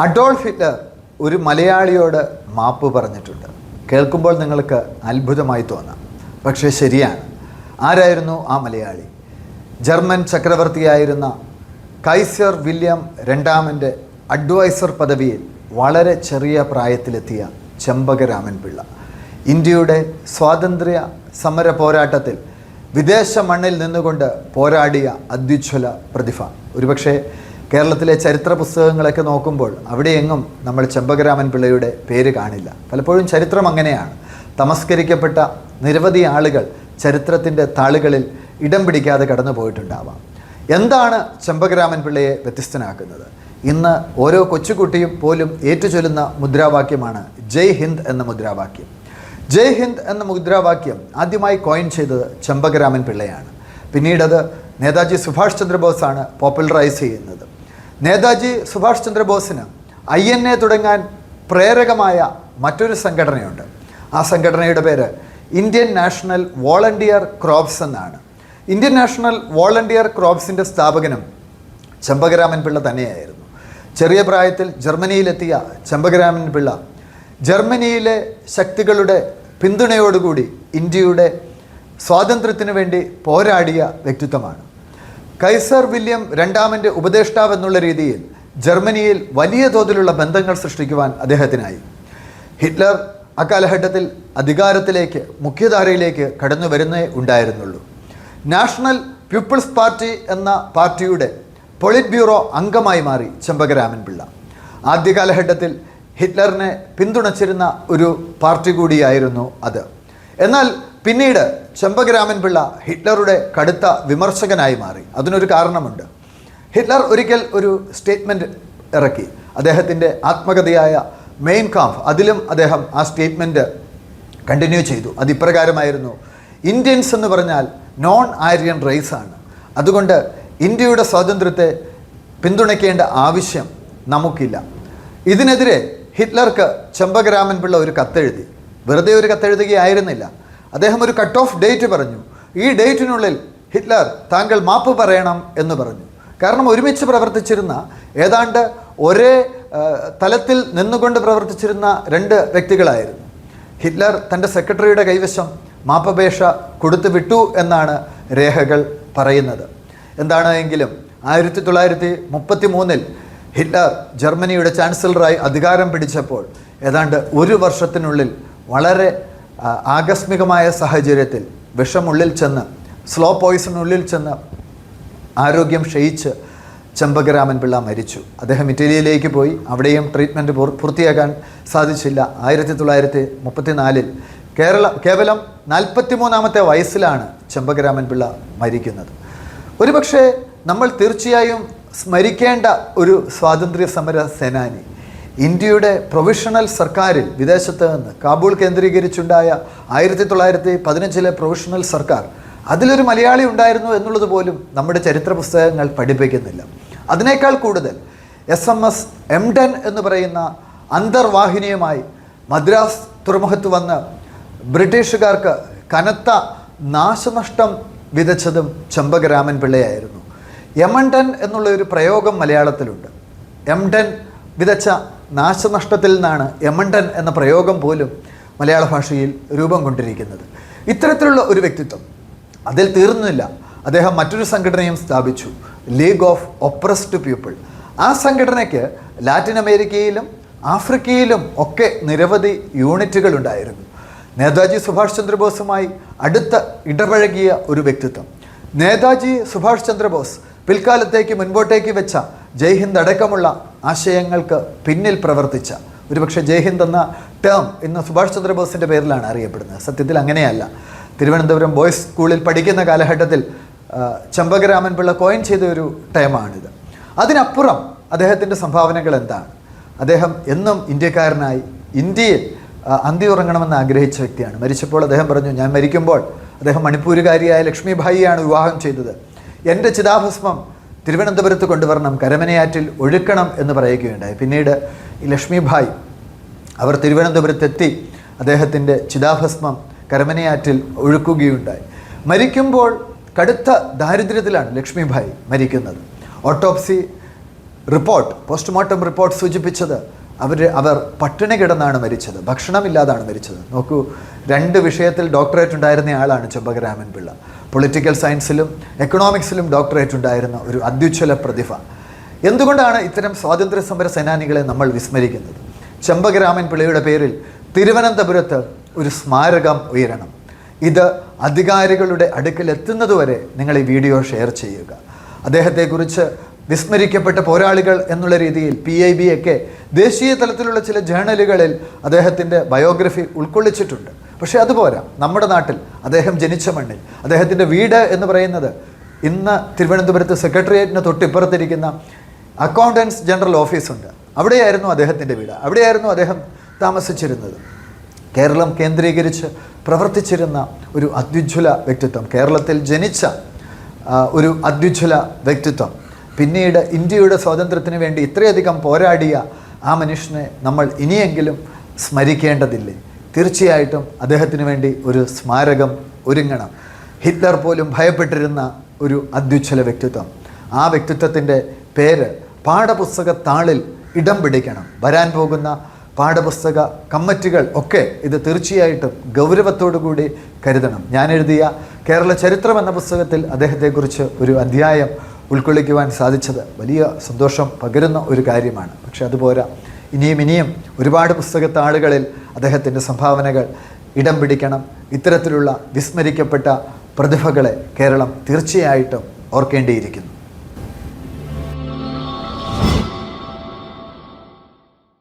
Adolf Hitler ഒരു മലയാളിയോട് മാപ്പ് പറഞ്ഞിട്ടുണ്ട്. കേൾക്കുമ്പോൾ നിങ്ങൾക്ക് അത്ഭുതമായി തോന്നാം. പക്ഷേ ശരിയാണ്. ആരായിരുന്നു ആ മലയാളി? ജർമ്മൻ ചക്രവർത്തിയായിരുന്ന കൈസർ വില്യം രണ്ടാമന്റെ അഡ്വൈസർ പദവിയിൽ വളരെ ചെറിയ പ്രായത്തിലെത്തിയ ചെമ്പകരാമൻ പിള്ള. ഇന്ത്യയുടെ സ്വാതന്ത്ര്യ സമര പോരാട്ടത്തിൽ വിദേശ മണ്ണിൽ നിന്നുകൊണ്ട് പോരാടിയ അത്യുജ്വല പ്രതിഭ. ഒരുപക്ഷെ കേരളത്തിലെ ചരിത്ര പുസ്തകങ്ങളൊക്കെ നോക്കുമ്പോൾ അവിടെയെങ്ങും നമ്മൾ ചെമ്പകരാമൻ പിള്ളയുടെ പേര് കാണില്ല. പലപ്പോഴും ചരിത്രം അങ്ങനെയാണ്. തമസ്കരിക്കപ്പെട്ട നിരവധി ആളുകൾ ചരിത്രത്തിന്റെ താളുകളിൽ ഇടം പിടിക്കാതെ കടന്നു പോയിട്ടുണ്ടാവാം. എന്താണ് ചെമ്പകരാമൻ പിള്ളയെ വ്യത്യസ്തനാക്കുന്നത്? ഇന്ന് ഓരോ കൊച്ചുകുട്ടിയും പോലും ഏറ്റുചൊല്ലുന്ന മുദ്രാവാക്യമാണ് ജയ് ഹിന്ദ് എന്ന മുദ്രാവാക്യം. ജയ് ഹിന്ദ് എന്ന മുദ്രാവാക്യം ആദ്യമായി കോയിൻ ചെയ്തത് ചെമ്പകരാമൻ പിള്ളയാണ്. പിന്നീടത് നേതാജി സുഭാഷ് ചന്ദ്രബോസാണ് പോപ്പുലറൈസ് ചെയ്യുന്നത്. നേതാജി സുഭാഷ് ചന്ദ്രബോസിന് ഐ എൻ എ തുടങ്ങാൻ പ്രേരകമായ മറ്റൊരു സംഘടനയുണ്ട്. ആ സംഘടനയുടെ പേര് ഇന്ത്യൻ നാഷണൽ വോളണ്ടിയർ ക്രോപ്സ് എന്നാണ്. ഇന്ത്യൻ നാഷണൽ വോളണ്ടിയർ ക്രോപ്സിന്റെ സ്ഥാപകനും ചെമ്പകരാമൻ പിള്ള തന്നെയായിരുന്നു. ചെറിയ പ്രായത്തിൽ ജർമ്മനിയിലെത്തിയ ചെമ്പകരാമൻ പിള്ള ജർമ്മനിയിലെ ശക്തികളുടെ പിന്തുണയോടുകൂടി ഇന്ത്യയുടെ സ്വാതന്ത്ര്യത്തിനു വേണ്ടി പോരാടിയ വ്യക്തിത്വമാണ്. കൈസർ വില്യം രണ്ടാമന്റെ ഉപദേഷ്ടാവ് എന്നുള്ള രീതിയിൽ ജർമ്മനിയിൽ വലിയ തോതിലുള്ള ബന്ധങ്ങൾ സൃഷ്ടിക്കുവാൻ അദ്ദേഹത്തിനായി. ഹിറ്റ്ലർ അക്കാലഘട്ടത്തിൽ അധികാരത്തിലേക്ക് മുഖ്യധാരയിലേക്ക് കടന്നു വരുന്നേ ഉണ്ടായിരുന്നുള്ളൂ. നാഷണൽ പീപ്പിൾസ് പാർട്ടി എന്ന പാർട്ടിയുടെ പൊളിറ്റ് ബ്യൂറോ അംഗമായി മാറി ചെമ്പകരാമൻ പിള്ള. ആദ്യ കാലഘട്ടത്തിൽ ഹിറ്റ്ലറിനെ പിന്തുണച്ചിരുന്ന ഒരു പാർട്ടി കൂടിയായിരുന്നു അത്. എന്നാൽ പിന്നീട് ചെമ്പകരാമൻ പിള്ള ഹിറ്റ്ലറുടെ കടുത്ത വിമർശകനായി മാറി. അതിനൊരു കാരണമുണ്ട്. ഹിറ്റ്ലർ ഒരിക്കൽ ഒരു സ്റ്റേറ്റ്മെന്റ് ഇറക്കി. അദ്ദേഹത്തിന്റെ ആത്മകഥയായ മെയിൻ കാംഫ് അതിലും അദ്ദേഹം ആ സ്റ്റേറ്റ്മെന്റ് കണ്ടിന്യൂ ചെയ്തു. അത് ഇപ്രകാരമായിരുന്നു ഇന്ത്യൻസ് എന്ന് പറഞ്ഞാൽ നോൺ ആര്യൻ റേസ് ആണ്. അതുകൊണ്ട് ഇന്ത്യയുടെ സ്വാതന്ത്ര്യത്തെ പിന്തുണയ്ക്കേണ്ട ആവശ്യം നമുക്കില്ല. ഇതിനെതിരെ ഹിറ്റ്ലർക്ക് ചെമ്പകരാമൻ പിള്ള ഒരു കത്തെഴുതി. വെറുതെ ഒരു കത്തെഴുതുകയായിരുന്നില്ല. അദ്ദേഹം ഒരു കട്ട് ഓഫ് ഡേറ്റ് പറഞ്ഞു. ഈ ഡേറ്റിനുള്ളിൽ ഹിറ്റ്ലർ താങ്കൾ മാപ്പ് പറയണം എന്ന് പറഞ്ഞു. കാരണം ഒരുമിച്ച് പ്രവർത്തിച്ചിരുന്ന ഏതാണ്ട് ഒരേ തലത്തിൽ നിന്നുകൊണ്ട് പ്രവർത്തിച്ചിരുന്ന രണ്ട് വ്യക്തികളായിരുന്നു. ഹിറ്റ്ലർ തന്റെ സെക്രട്ടറിയുടെ കൈവശം മാപ്പപേക്ഷ കൊടുത്തു വിട്ടു എന്നാണ് രേഖകൾ പറയുന്നത്. എന്താണ് എങ്കിലും ആയിരത്തി തൊള്ളായിരത്തി മുപ്പത്തി മൂന്നിൽ ഹിറ്റ്ലർ ജർമ്മനിയുടെ ചാൻസലറായി അധികാരം പിടിച്ചപ്പോൾ ഏതാണ്ട് ഒരു വർഷത്തിനുള്ളിൽ വളരെ ആകസ്മികമായ സാഹചര്യത്തിൽ വിഷമുള്ളിൽ ചെന്ന് സ്ലോ പോയിസണുള്ളിൽ ചെന്ന് ആരോഗ്യം ക്ഷയിച്ച് ചെമ്പകരാമൻ പിള്ള മരിച്ചു. അദ്ദേഹം ഇറ്റലിയിലേക്ക് പോയി. അവിടെയും ട്രീറ്റ്മെന്റ് പൂർത്തിയാക്കാൻ സാധിച്ചില്ല. ആയിരത്തി തൊള്ളായിരത്തി മുപ്പത്തിനാലിൽ കേരള കേവലം നാൽപ്പത്തിമൂന്നാമത്തെ വയസ്സിലാണ് ചെമ്പകരാമൻ പിള്ള മരിക്കുന്നത്. ഒരുപക്ഷെ നമ്മൾ തീർച്ചയായും സ്മരിക്കേണ്ട ഒരു സ്വാതന്ത്ര്യ സമര സേനാനി. ഇന്ത്യയുടെ പ്രൊവിഷണൽ സർക്കാരിൽ വിദേശത്ത് നിന്ന് കാബൂൾ കേന്ദ്രീകരിച്ചുണ്ടായ ആയിരത്തി തൊള്ളായിരത്തി പതിനഞ്ചിലെ പ്രൊവിഷണൽ സർക്കാർ അതിലൊരു മലയാളി ഉണ്ടായിരുന്നു എന്നുള്ളത് പോലും നമ്മുടെ ചരിത്ര പുസ്തകങ്ങൾ പഠിപ്പിക്കുന്നില്ല. അതിനേക്കാൾ കൂടുതൽ S M S M ten എന്ന് പറയുന്ന അന്തർവാഹിനിയുമായി മദ്രാസ് തുറമുഖത്ത് വന്ന് ബ്രിട്ടീഷുകാർക്ക് കനത്ത നാശനഷ്ടം വിതച്ചതും ചെമ്പകരാമൻ പിള്ളയായിരുന്നു. യമണ്ടൻ എന്നുള്ള ഒരു പ്രയോഗം മലയാളത്തിലുണ്ട്. എം ടെൻ വിതച്ച നാശനഷ്ടത്തിൽ നിന്നാണ് യമണ്ടൻ എന്ന പ്രയോഗം പോലും മലയാള ഭാഷയിൽ രൂപം കൊണ്ടിരിക്കുന്നത്. ഇത്തരത്തിലുള്ള ഒരു വ്യക്തിത്വം അതിൽ തീർന്നില്ല. അദ്ദേഹം മറ്റൊരു സംഘടനയും സ്ഥാപിച്ചു. ലീഗ് ഓഫ് ഒപ്രസ്ഡ് പീപ്പിൾ ആ സംഘടനയ്ക്ക് ലാറ്റിൻ അമേരിക്കയിലും ആഫ്രിക്കയിലും ഒക്കെ നിരവധി യൂണിറ്റുകൾ ഉണ്ടായിരുന്നു. നേതാജി സുഭാഷ് ചന്ദ്രബോസുമായി അടുത്ത ഇടപഴകിയ ഒരു വ്യക്തിത്വം. നേതാജി സുഭാഷ് ചന്ദ്രബോസ് പിൽക്കാലത്തേക്ക് മുൻപോട്ടേക്ക് വെച്ച ജയ്ഹിന്ദ് അടക്കമുള്ള ആശയങ്ങൾക്ക് പിന്നിൽ പ്രവർത്തിച്ച ഒരുപക്ഷെ ജയ്ഹിന്ദ് എന്ന ടേം ഇന്ന് സുഭാഷ് ചന്ദ്രബോസിന്റെ പേരിലാണ് അറിയപ്പെടുന്നത്. സത്യത്തിൽ അങ്ങനെയല്ല. തിരുവനന്തപുരം ബോയ്സ് സ്കൂളിൽ പഠിക്കുന്ന കാലഘട്ടത്തിൽ ചമ്പകരാമൻ പിള്ള കോയിൻ ചെയ്ത ഒരു ടേമാണിത് അതിനപ്പുറം അദ്ദേഹത്തിന്റെ സംഭാവനകൾ എന്താണ്? അദ്ദേഹം എന്നും ഇന്ത്യക്കാരനായി ഇന്ത്യയിൽ അന്തിയുറങ്ങണമെന്ന് ആഗ്രഹിച്ച വ്യക്തിയാണ്. മരിച്ചപ്പോൾ അദ്ദേഹം പറഞ്ഞു ഞാൻ മരിക്കുമ്പോൾ അദ്ദേഹം മണിപ്പൂരുകാരിയായ ലക്ഷ്മിഭായിയാണ് വിവാഹം ചെയ്തത്. എന്റെ ചിതാഭസ്മം തിരുവനന്തപുരത്ത് കൊണ്ടുവരണം കരമനയാറ്റിൽ ഒഴുക്കണം എന്ന് പറയുകയുണ്ടായി. പിന്നീട് ലക്ഷ്മിഭായ് അവർ തിരുവനന്തപുരത്തെത്തി അദ്ദേഹത്തിന്റെ ചിതാഭസ്മം കരമനയാറ്റിൽ ഒഴുക്കുകയുണ്ടായി. മരിക്കുമ്പോൾ കടുത്ത ദാരിദ്ര്യത്തിലാണ് ലക്ഷ്മിഭായ് മരിക്കുന്നത്. ഓട്ടോപ്സി റിപ്പോർട്ട് പോസ്റ്റ്മോർട്ടം റിപ്പോർട്ട് സൂചിപ്പിച്ചത് അവർ അവർ പട്ടിണി കിടന്നാണ് മരിച്ചത് ഭക്ഷണമില്ലാതാണ് മരിച്ചത്. നോക്കൂ രണ്ട് വിഷയത്തിൽ ഡോക്ടറേറ്റ് ഉണ്ടായിരുന്ന ആളാണ് ചെമ്പകരാമൻ പിള്ള. പൊളിറ്റിക്കൽ സയൻസിലും എക്കണോമിക്സിലും ഡോക്ടറേറ്റ് ഉണ്ടായിരുന്ന ഒരു അത്യുജ്വല പ്രതിഭ. എന്തുകൊണ്ടാണ് ഇത്തരം സ്വാതന്ത്ര്യ സമര സേനാനികളെ നമ്മൾ വിസ്മരിക്കുന്നത്? ചെമ്പകരാമൻ പിള്ളയുടെ പേരിൽ തിരുവനന്തപുരത്ത് ഒരു സ്മാരകം ഉയരണം. ഇത് അധികാരികളുടെ അടുക്കൽ എത്തുന്നതുവരെ നിങ്ങൾ ഈ വീഡിയോ ഷെയർ ചെയ്യുക. അദ്ദേഹത്തെക്കുറിച്ച് വിസ്മരിക്കപ്പെട്ട പോരാളികൾ എന്നുള്ള രീതിയിൽ പി ഐ ബി ഒക്കെ ദേശീയ തലത്തിലുള്ള ചില ജേണലുകളിൽ അദ്ദേഹത്തിന്റെ ബയോഗ്രഫി ഉൾക്കൊള്ളിച്ചിട്ടുണ്ട്. പക്ഷേ അതുപോലെ നമ്മുടെ നാട്ടിൽ അദ്ദേഹം ജനിച്ച മണ്ണിൽ അദ്ദേഹത്തിന്റെ വീട് എന്ന് പറയുന്നത് ഇന്ന് തിരുവനന്തപുരത്ത് സെക്രട്ടേറിയറ്റിന് തൊട്ടിപ്പുറത്തിരിക്കുന്ന അക്കൗണ്ടൻസ് ജനറൽ ഓഫീസുണ്ട്. അവിടെയായിരുന്നു അദ്ദേഹത്തിന്റെ വീട്. അവിടെയായിരുന്നു അദ്ദേഹം താമസിച്ചിരുന്നത്. കേരളം കേന്ദ്രീകരിച്ച് പ്രവർത്തിച്ചിരുന്ന ഒരു അത്യുജ്വല വ്യക്തിത്വം. കേരളത്തിൽ ജനിച്ച ഒരു അത്യുജ്വല വ്യക്തിത്വം. പിന്നീട് ഇന്ത്യയുടെ സ്വാതന്ത്ര്യത്തിന് വേണ്ടി ഇത്രയധികം പോരാടിയ ആ മനുഷ്യനെ നമ്മൾ ഇനിയെങ്കിലും സ്മരിക്കേണ്ടതില്ലേ? തീർച്ചയായിട്ടും അദ്ദേഹത്തിന് വേണ്ടി ഒരു സ്മാരകം ഒരുങ്ങണം. ഹിറ്റ്ലർ പോലും ഭയപ്പെട്ടിരുന്ന ഒരു അദ്വിച്ഛല വ്യക്തിത്വം. ആ വ്യക്തിത്വത്തിന്റെ പേര് പാഠപുസ്തക താളിൽ ഇടം പിടിക്കണം. വരാൻ പോകുന്ന പാഠപുസ്തക കമ്മിറ്റികൾ ഒക്കെ ഇത് തീർച്ചയായിട്ടും ഗൗരവത്തോടു കൂടി കരുതണം. ഞാൻ എഴുതിയ കേരള ചരിത്രം എന്ന പുസ്തകത്തിൽ അദ്ദേഹത്തെക്കുറിച്ച് ഒരു അധ്യായം ഉൾക്കൊള്ളിക്കുവാൻ സാധിച്ചത് വലിയ സന്തോഷം പകരുന്ന ഒരു കാര്യമാണ്. പക്ഷെ അതുപോരാ. ഇനിയും ഇനിയും ഒരുപാട് പുസ്തകത്താളുകളിൽ അദ്ദേഹത്തിന്റെ സംഭാവനകൾ ഇടം പിടിക്കണം. ഇത്തരത്തിലുള്ള വിസ്മരിക്കപ്പെട്ട പ്രതിഭകളെ കേരളം തീർച്ചയായിട്ടും ഓർക്കേണ്ടിയിരിക്കുന്നു.